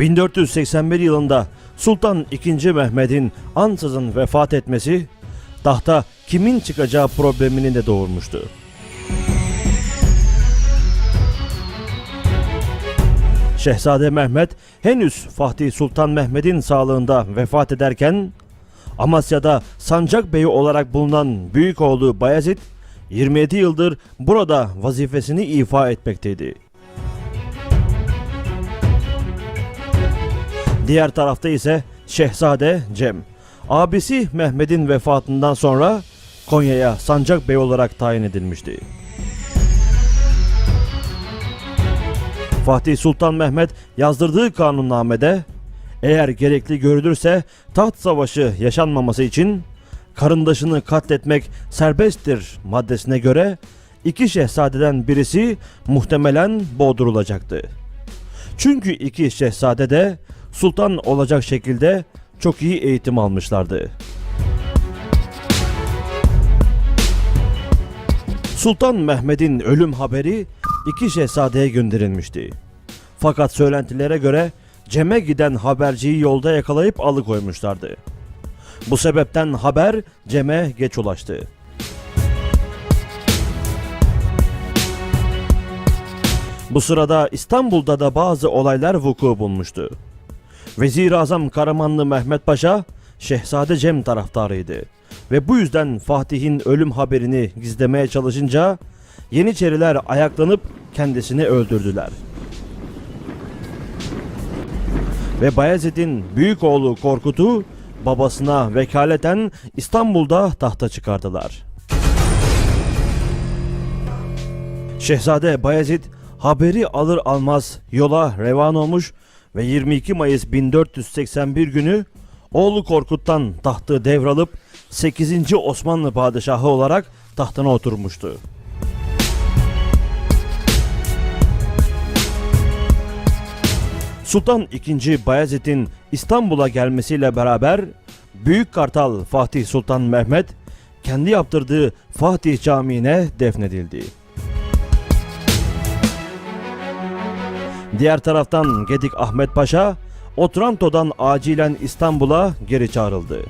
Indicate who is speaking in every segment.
Speaker 1: 1481 yılında Sultan II. Mehmet'in ansızın vefat etmesi tahta kimin çıkacağı problemini de doğurmuştu. Şehzade Mehmet henüz Fatih Sultan Mehmet'in sağlığında vefat ederken Amasya'da sancak beyi olarak bulunan büyük oğlu Bayezid 27 yıldır burada vazifesini ifa etmekteydi. Diğer tarafta ise Şehzade Cem, abisi Mehmet'in vefatından sonra Konya'ya sancak bey olarak tayin edilmişti. Fatih Sultan Mehmet yazdırdığı kanunnamede eğer gerekli görülürse taht savaşı yaşanmaması için karındaşını katletmek serbesttir maddesine göre iki şehzadeden birisi muhtemelen boğdurulacaktı. Çünkü iki şehzade de sultan olacak şekilde çok iyi eğitim almışlardı. Sultan Mehmet'in ölüm haberi iki şehzadeye gönderilmişti. Fakat söylentilere göre Cem'e giden haberciyi yolda yakalayıp alıkoymuşlardı. Bu sebepten haber Cem'e geç ulaştı. Bu sırada İstanbul'da da bazı olaylar vuku bulmuştu. Vezir-i Azam Karamanlı Mehmet Paşa Şehzade Cem taraftarıydı ve bu yüzden Fatih'in ölüm haberini gizlemeye çalışınca Yeniçeriler ayaklanıp kendisini öldürdüler. Ve Bayezid'in büyük oğlu Korkut'u babasına vekaleten İstanbul'da tahta çıkardılar. Şehzade Bayezid haberi alır almaz yola revan olmuş ve 22 Mayıs 1481 günü oğlu Korkut'tan tahtı devralıp 8. Osmanlı padişahı olarak tahtına oturmuştu. Sultan II. Bayezid'in İstanbul'a gelmesiyle beraber Büyük Kartal Fatih Sultan Mehmet kendi yaptırdığı Fatih Camii'ne defnedildi. Diğer taraftan Gedik Ahmet Paşa Otranto'dan acilen İstanbul'a geri çağrıldı.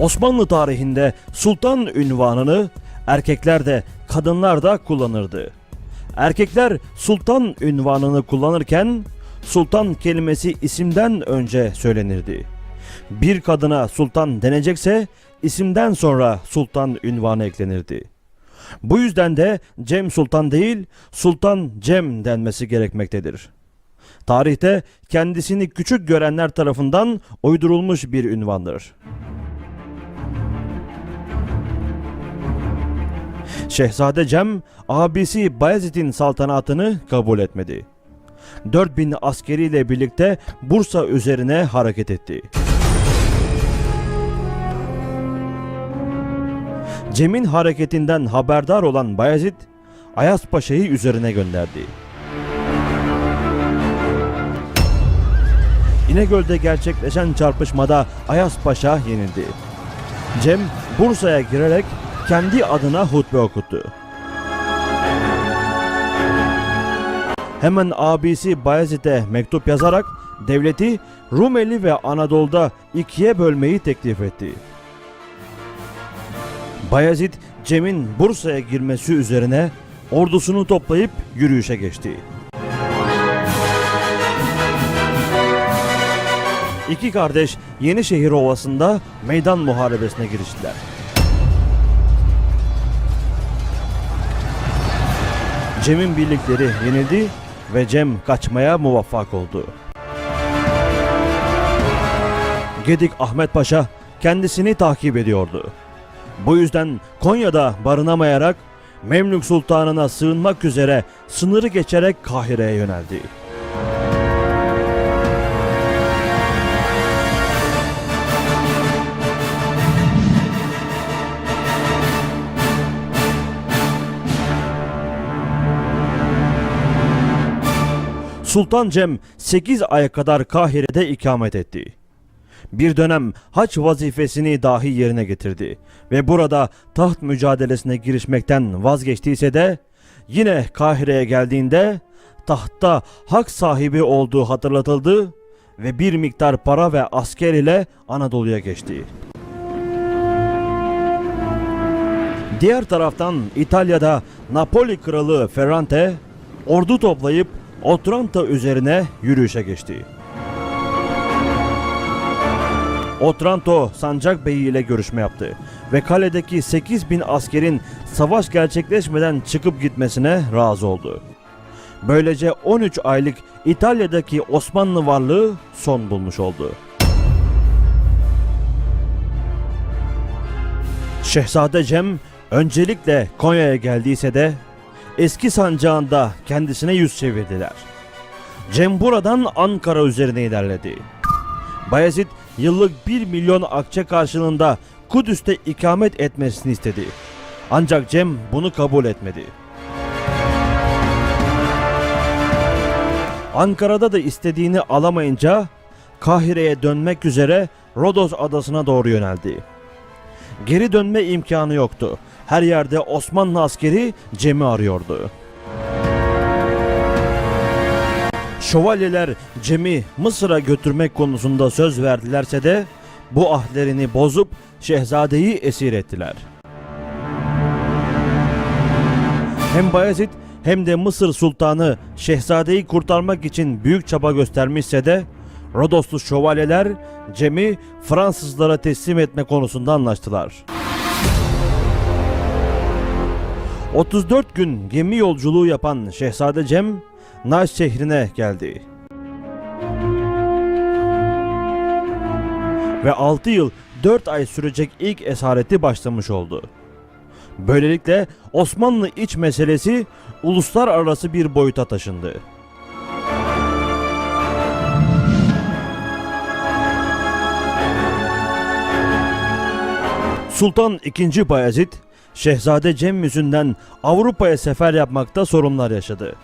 Speaker 1: Osmanlı tarihinde sultan ünvanını erkekler de kadınlar da kullanırdı. Erkekler sultan ünvanını kullanırken sultan kelimesi isimden önce söylenirdi. Bir kadına sultan denecekse isimden sonra sultan ünvanı eklenirdi. Bu yüzden de Cem Sultan değil Sultan Cem denmesi gerekmektedir. Tarihte kendisini küçük görenler tarafından uydurulmuş bir ünvandır. Şehzade Cem abisi Bayezid'in saltanatını kabul etmedi. 4000 askeriyle birlikte Bursa üzerine hareket etti. Cem'in hareketinden haberdar olan Bayezid, Ayas Paşa'yı üzerine gönderdi. İnegöl'de gerçekleşen çarpışmada Ayas Paşa yenildi. Cem Bursa'ya girerek kendi adına hutbe okuttu. Hemen abisi Bayezid'e mektup yazarak devleti Rumeli ve Anadolu'da ikiye bölmeyi teklif etti. Bayezid Cem'in Bursa'ya girmesi üzerine ordusunu toplayıp yürüyüşe geçti. İki kardeş Yenişehir Ovası'nda meydan muharebesine giriştiler. Cem'in birlikleri yenildi ve Cem kaçmaya muvaffak oldu. Gedik Ahmet Paşa kendisini takip ediyordu. Bu yüzden Konya'da barınamayarak Memlük Sultanı'na sığınmak üzere sınırı geçerek Kahire'ye yöneldi. Sultan Cem 8 ay kadar Kahire'de ikamet etti. Bir dönem haç vazifesini dahi yerine getirdi ve burada taht mücadelesine girişmekten vazgeçtiyse de yine Kahire'ye geldiğinde tahtta hak sahibi olduğu hatırlatıldı ve bir miktar para ve asker ile Anadolu'ya geçti. Diğer taraftan İtalya'da Napoli kralı Ferrante ordu toplayıp Otranto üzerine yürüyüşe geçti. Otranto Sancak Bey ile görüşme yaptı ve kaledeki 8 bin askerin savaş gerçekleşmeden çıkıp gitmesine razı oldu. Böylece 13 aylık İtalya'daki Osmanlı varlığı son bulmuş oldu. Şehzade Cem öncelikle Konya'ya geldiyse de eski sancağında kendisine yüz çevirdiler. Cem buradan Ankara üzerine ilerledi. Bayezid yıllık 1 milyon akçe karşılığında Kudüs'te ikamet etmesini istedi. Ancak Cem bunu kabul etmedi. Ankara'da da istediğini alamayınca Kahire'ye dönmek üzere Rodos adasına doğru yöneldi. Geri dönme imkanı yoktu. Her yerde Osmanlı askeri Cem'i arıyordu. Şövalyeler Cem'i Mısır'a götürmek konusunda söz verdilerse de bu ahlerini bozup şehzadeyi esir ettiler. Hem Bayezid hem de Mısır Sultanı şehzadeyi kurtarmak için büyük çaba göstermişse de Rodoslu şövalyeler Cem'i Fransızlara teslim etme konusunda anlaştılar. 34 gün gemi yolculuğu yapan Şehzade Cem, Naş şehrine geldi. Ve 6 yıl 4 ay sürecek ilk esareti başlamış oldu. Böylelikle Osmanlı iç meselesi uluslararası bir boyuta taşındı. Sultan II. Bayezid, Şehzade Cem yüzünden Avrupa'ya sefer yapmakta sorunlar yaşadı.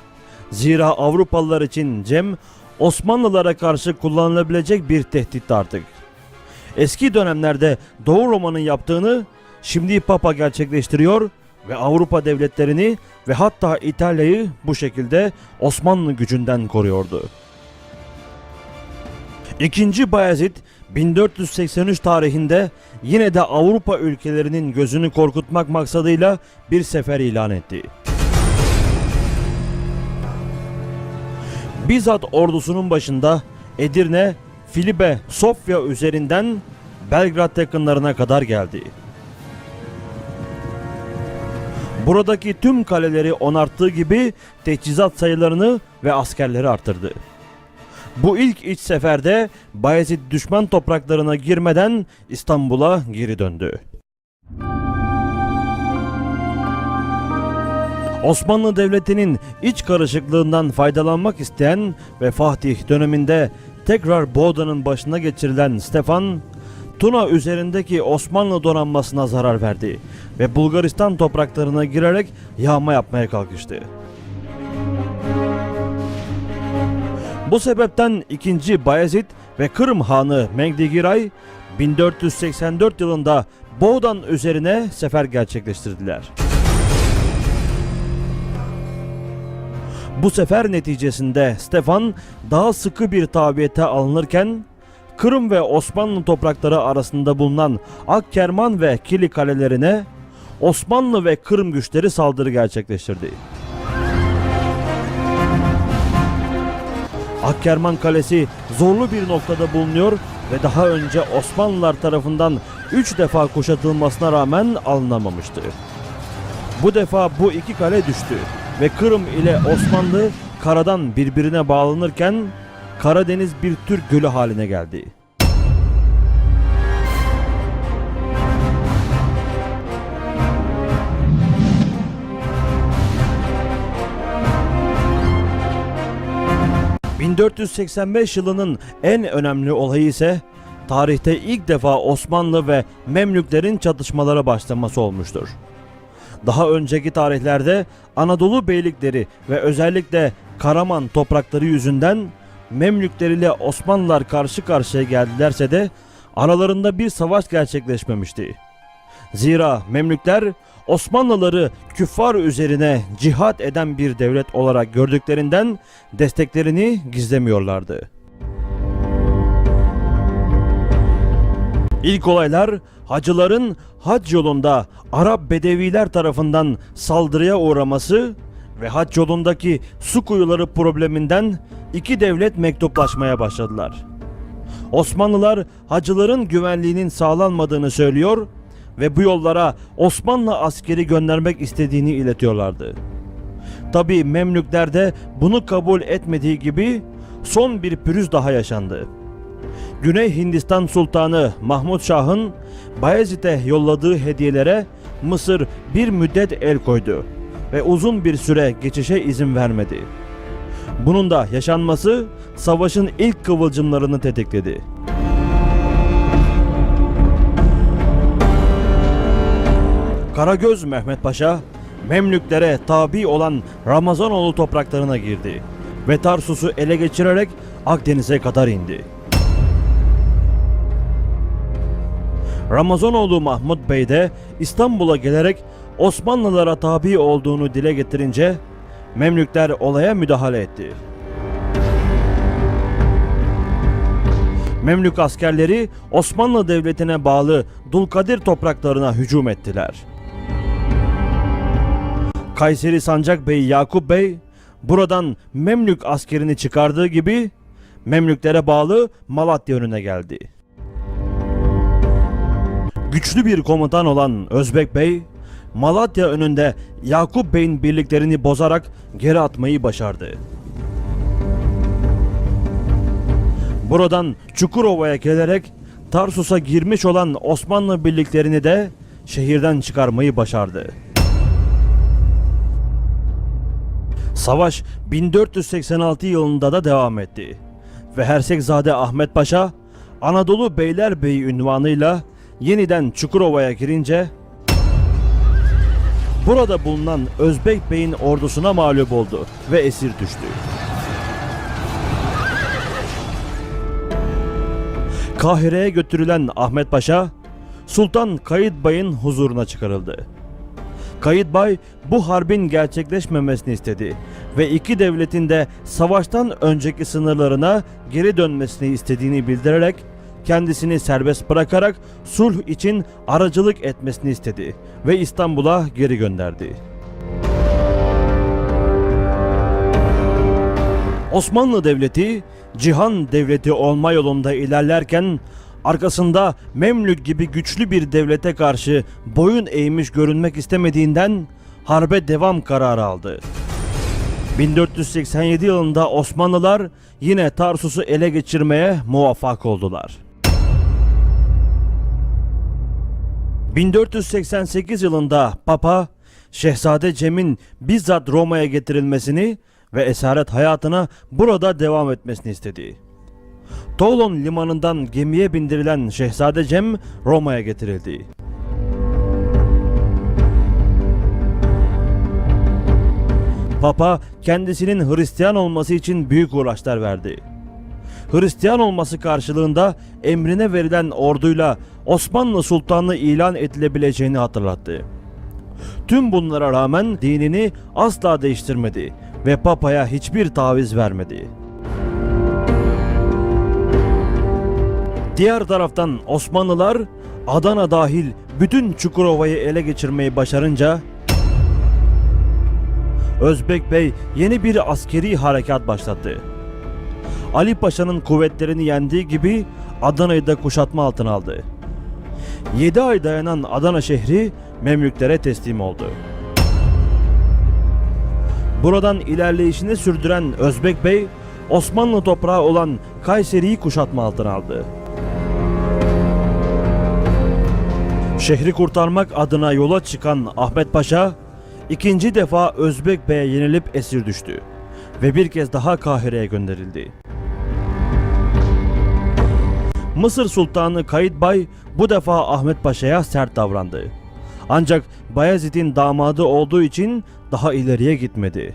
Speaker 1: Zira Avrupalılar için Cem, Osmanlılara karşı kullanılabilecek bir tehditti artık. Eski dönemlerde Doğu Roma'nın yaptığını şimdi Papa gerçekleştiriyor ve Avrupa devletlerini ve hatta İtalya'yı bu şekilde Osmanlı gücünden koruyordu. İkinci Bayezid 1483 tarihinde yine de Avrupa ülkelerinin gözünü korkutmak maksadıyla bir sefer ilan etti. Bizzat ordusunun başında Edirne, Filibe, Sofya üzerinden Belgrad yakınlarına kadar geldi. Buradaki tüm kaleleri onarttığı gibi teçhizat sayılarını ve askerleri arttırdı. Bu ilk iç seferde Bayezid düşman topraklarına girmeden İstanbul'a geri döndü. Osmanlı Devleti'nin iç karışıklığından faydalanmak isteyen ve Fatih döneminde tekrar Boğda'nın başına geçirilen Stefan, Tuna üzerindeki Osmanlı donanmasına zarar verdi ve Bulgaristan topraklarına girerek yağma yapmaya kalkıştı. Bu sebepten 2. Bayezid ve Kırım Hanı Mengdigiray 1484 yılında Boğdan üzerine sefer gerçekleştirdiler. Bu sefer neticesinde Stefan daha sıkı bir tabiyete alınırken Kırım ve Osmanlı toprakları arasında bulunan Akkerman ve Kili kalelerine Osmanlı ve Kırım güçleri saldırı gerçekleştirdi. Akkerman Kalesi zorlu bir noktada bulunuyor ve daha önce Osmanlılar tarafından 3 defa kuşatılmasına rağmen alınamamıştı. Bu defa bu iki kale düştü ve Kırım ile Osmanlı karadan birbirine bağlanırken Karadeniz bir Türk gölü haline geldi. ...1485 yılının en önemli olayı ise... ...tarihte ilk defa Osmanlı ve Memlüklerin çatışmalara başlaması olmuştur. Daha önceki tarihlerde Anadolu beylikleri ve özellikle Karaman toprakları yüzünden Memlükler ile Osmanlılar karşı karşıya geldilerse de aralarında bir savaş gerçekleşmemişti. Zira Memlükler Osmanlıları küffar üzerine cihat eden bir devlet olarak gördüklerinden desteklerini gizlemiyorlardı. İlk olaylar hacıların hac yolunda Arap Bedeviler tarafından saldırıya uğraması ve hac yolundaki su kuyuları probleminden iki devlet mektuplaşmaya başladılar. Osmanlılar hacıların güvenliğinin sağlanmadığını söylüyor ve bu yollara Osmanlı askeri göndermek istediğini iletiyorlardı. Tabi Memlükler de bunu kabul etmediği gibi son bir pürüz daha yaşandı. Güney Hindistan Sultanı Mahmud Şah'ın Bayezid'e yolladığı hediyelere Mısır bir müddet el koydu ve uzun bir süre geçişe izin vermedi. Bunun da yaşanması savaşın ilk kıvılcımlarını tetikledi. Karagöz Mehmet Paşa Memlüklere tabi olan Ramazanoğlu topraklarına girdi ve Tarsus'u ele geçirerek Akdeniz'e kadar indi. Ramazanoğlu Mahmud Bey de İstanbul'a gelerek Osmanlılara tabi olduğunu dile getirince Memlükler olaya müdahale etti. Memlük askerleri Osmanlı Devleti'ne bağlı Dulkadir topraklarına hücum ettiler. Kayseri Sancak Bey Yakup Bey buradan Memlük askerini çıkardığı gibi Memlüklere bağlı Malatya önüne geldi. Güçlü bir komutan olan Özbek Bey, Malatya önünde Yakup Bey'in birliklerini bozarak geri atmayı başardı. Buradan Çukurova'ya gelerek Tarsus'a girmiş olan Osmanlı birliklerini de şehirden çıkarmayı başardı. Savaş 1486 yılında da devam etti ve Hersekzade Ahmet Paşa Anadolu Beylerbeyi ünvanıyla yeniden Çukurova'ya girince burada bulunan Özbek Bey'in ordusuna mağlup oldu ve esir düştü. Kahire'ye götürülen Ahmet Paşa Sultan Kayıt Bay'ın huzuruna çıkarıldı. Kayıt Bay bu harbin gerçekleşmemesini istedi ve iki devletin de savaştan önceki sınırlarına geri dönmesini istediğini bildirerek kendisini serbest bırakarak sulh için aracılık etmesini istedi ve İstanbul'a geri gönderdi. Osmanlı Devleti cihan devleti olma yolunda ilerlerken arkasında Memlük gibi güçlü bir devlete karşı boyun eğmiş görünmek istemediğinden harbe devam kararı aldı. 1487 yılında Osmanlılar yine Tarsus'u ele geçirmeye muvaffak oldular. 1488 yılında Papa Şehzade Cem'in bizzat Roma'ya getirilmesini ve esaret hayatına burada devam etmesini istedi. Toulon limanından gemiye bindirilen Şehzade Cem Roma'ya getirildi. Papa kendisinin Hristiyan olması için büyük uğraşlar verdi. Hristiyan olması karşılığında emrine verilen orduyla Osmanlı Sultanlığı ilan edilebileceğini hatırlattı. Tüm bunlara rağmen dinini asla değiştirmedi ve Papa'ya hiçbir taviz vermedi. Diğer taraftan Osmanlılar Adana dahil bütün Çukurova'yı ele geçirmeyi başarınca Özbek Bey yeni bir askeri harekat başlattı. Ali Paşa'nın kuvvetlerini yendiği gibi Adana'yı da kuşatma altına aldı. 7 ay dayanan Adana şehri Memlüklere teslim oldu. Buradan ilerleyişini sürdüren Özbek Bey, Osmanlı toprağı olan Kayseri'yi kuşatma altına aldı. Şehri kurtarmak adına yola çıkan Ahmet Paşa, ikinci defa Özbek Bey'e yenilip esir düştü ve bir kez daha Kahire'ye gönderildi. Mısır Sultanı Kayıt Bay bu defa Ahmet Paşa'ya sert davrandı. Ancak Bayezid'in damadı olduğu için daha ileriye gitmedi.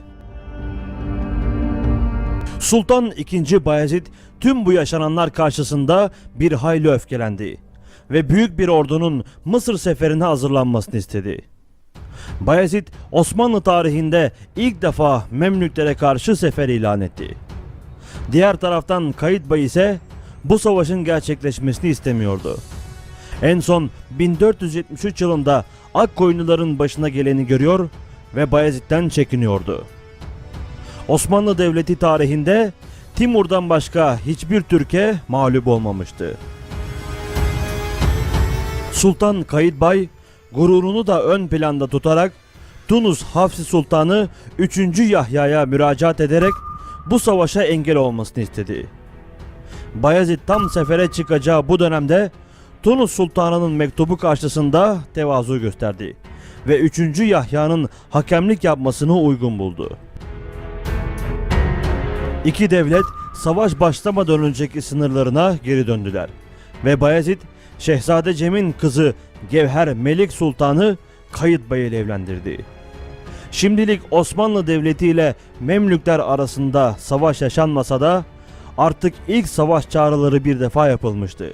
Speaker 1: Sultan II. Bayezid tüm bu yaşananlar karşısında bir hayli öfkelendi ve büyük bir ordunun Mısır seferine hazırlanmasını istedi. Bayezid Osmanlı tarihinde ilk defa Memlüklere karşı sefer ilan etti. Diğer taraftan Kayıt Bey ise bu savaşın gerçekleşmesini istemiyordu. En son 1473 yılında Akkoyunluların başına geleni görüyor ve Bayezid'den çekiniyordu. Osmanlı Devleti tarihinde Timur'dan başka hiçbir Türkiye mağlup olmamıştı. Sultan Kayıtbay gururunu da ön planda tutarak Tunus Hafsi Sultanı 3. Yahya'ya müracaat ederek bu savaşa engel olmasını istedi. Bayezid tam sefere çıkacağı bu dönemde Tunus Sultanı'nın mektubu karşısında tevazu gösterdi ve 3. Yahya'nın hakemlik yapmasını uygun buldu. İki devlet savaş başlamadan önceki sınırlarına geri döndüler ve Bayezid Şehzade Cem'in kızı Gevher Melik Sultan'ı Kayıt Bey ile evlendirdi. Şimdilik Osmanlı Devleti ile Memlükler arasında savaş yaşanmasa da artık ilk savaş çağrıları bir defa yapılmıştı.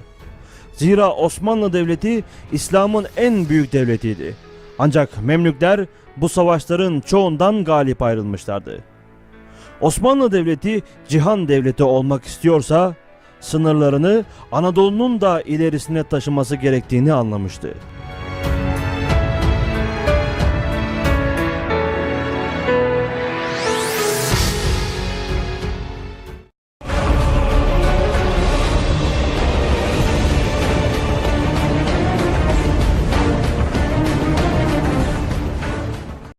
Speaker 1: Zira Osmanlı Devleti İslam'ın en büyük devletiydi. Ancak Memlükler bu savaşların çoğundan galip ayrılmışlardı. Osmanlı Devleti cihan devleti olmak istiyorsa sınırlarını Anadolu'nun da ilerisine taşıması gerektiğini anlamıştı.